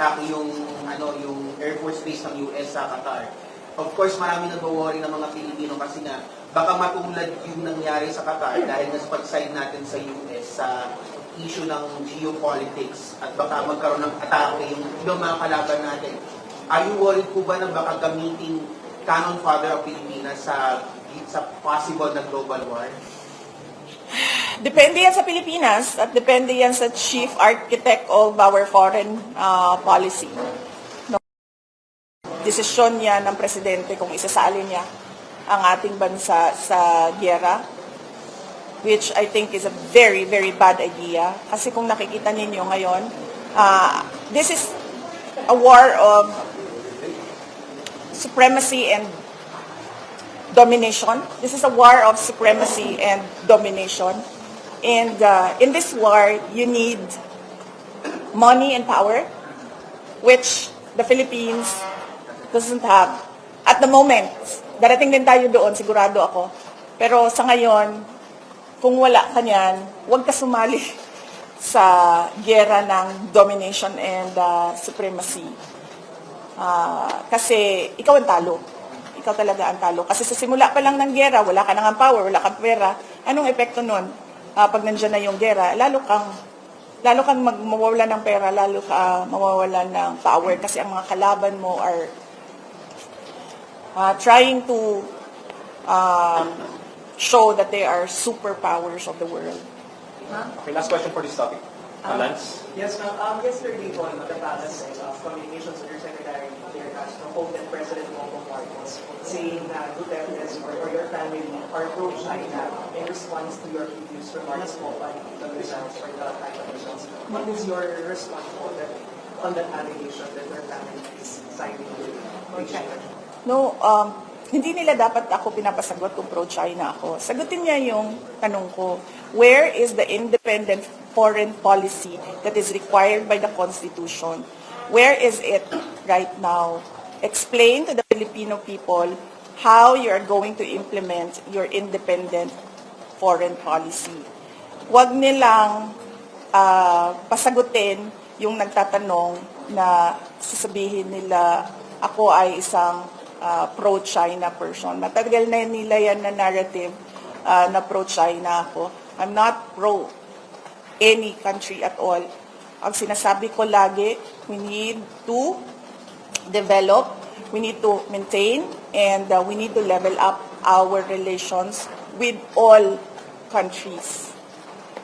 inatake yung ano yung Air Force Base ng US sa Qatar. Of course, marami nag-worry ng mga Pilipino kasi nga baka matulad yung nangyari sa Qatar dahil nga sa pag-side natin sa US sa issue ng geopolitics at baka magkaroon ng atake yung ibang mga kalaban natin. Are you worried po ba na baka gamitin Canon Father of Pilipinas sa sa possible na global war? Depende yan sa Pilipinas at depende yan sa chief architect of our foreign uh, policy. No? Desisyon niya ng presidente kung isasali niya ang ating bansa sa giyera, which I think is a very, very bad idea. Kasi kung nakikita ninyo ngayon, uh, this is a war of supremacy and domination. This is a war of supremacy and domination. And uh, in this war, you need money and power, which the Philippines doesn't have. At the moment, darating din tayo doon, sigurado ako. Pero sa ngayon, kung wala ka niyan, huwag ka sumali sa gera ng domination and uh, supremacy. Ah, kasi ikaw ang talo. Ikaw talaga ang talo. Kasi sa simula pa lang ng gera, wala ka nang ang power, wala kang pera. Anong epekto nun? Ah, pag nandiyan na yung gera, lalo kang lalo kang mag- mawawala ng pera, lalo ka mawawala ng power kasi ang mga kalaban mo are ah, trying to um, show that they are superpowers of the world. Okay, last question for this topic. Uh, Lance? Yes, ma'am. Um, yesterday po, the palace uh, communications undersecretary Claire Castro that President Bongbong Marcos saying that Duterte's or, or your family are pro-China in response to your previous remarks po by the results or the high officials. What is your response po that, on that allegation that your family is siding with with China? No, um, hindi nila dapat ako pinapasagot kung pro-China ako. Sagutin niya yung tanong ko, where is the independent foreign policy that is required by the Constitution? Where is it right now? Explain to the Filipino people how you are going to implement your independent foreign policy. Huwag nilang ah, pasagutin yung nagtatanong na sasabihin nila ako ay isang ah, pro-China person. Matagal na nila yan na narrative ah, na pro-China ako. I'm not pro any country at all. Ang sinasabi ko lagi, we need to develop, we need to maintain, and uh, we need to level up our relations with all countries.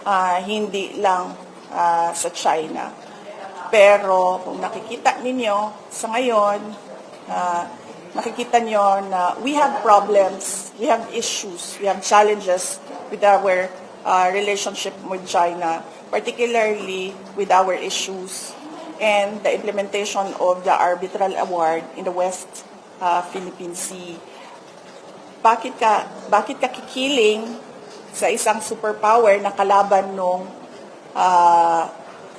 Ah, hindi lang ah, sa China. Pero kung nakikita ninyo sa ngayon, ah, makikita nyo na we have problems, we have issues, we have challenges with our uh, relationship with China, particularly with our issues and the implementation of the arbitral award in the West uh, Philippine Sea. Bakit ka, bakit ka kikiling sa isang superpower na kalaban nung uh,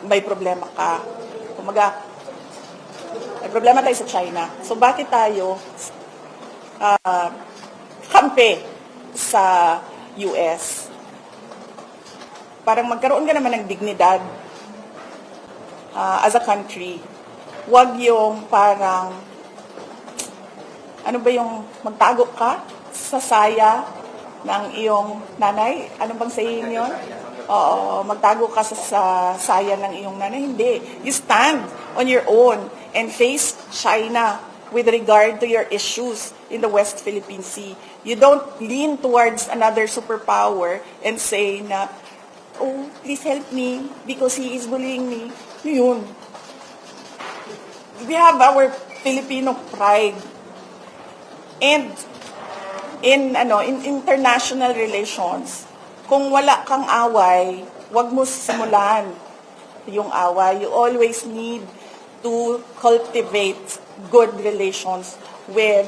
may problema ka? Kumaga, may problema tayo sa China. So bakit tayo uh, kampe sa US? Parang magkaroon ka naman ng dignidad uh, as a country. Huwag yung parang, ano ba yung magtago ka sa saya ng iyong nanay? Ano bang saying yun? Oo, magtago ka sa, sa saya ng iyong nanay. Hindi. You stand on your own and face China with regard to your issues in the West Philippine Sea. You don't lean towards another superpower and say na, oh, please help me because he is bullying me. Yun. We have our Filipino pride. And in ano in international relations, kung wala kang away, wag mo simulan yung away. You always need to cultivate good relations with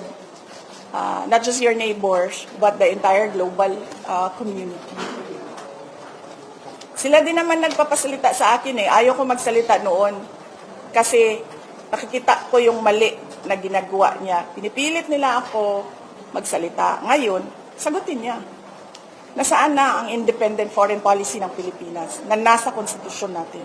uh, not just your neighbors, but the entire global uh, community. Sila din naman nagpapasalita sa akin eh. Ayaw ko magsalita noon. Kasi nakikita ko yung mali na ginagawa niya. Pinipilit nila ako magsalita. Ngayon, sagutin niya. Nasaan na ang independent foreign policy ng Pilipinas na nasa konstitusyon natin?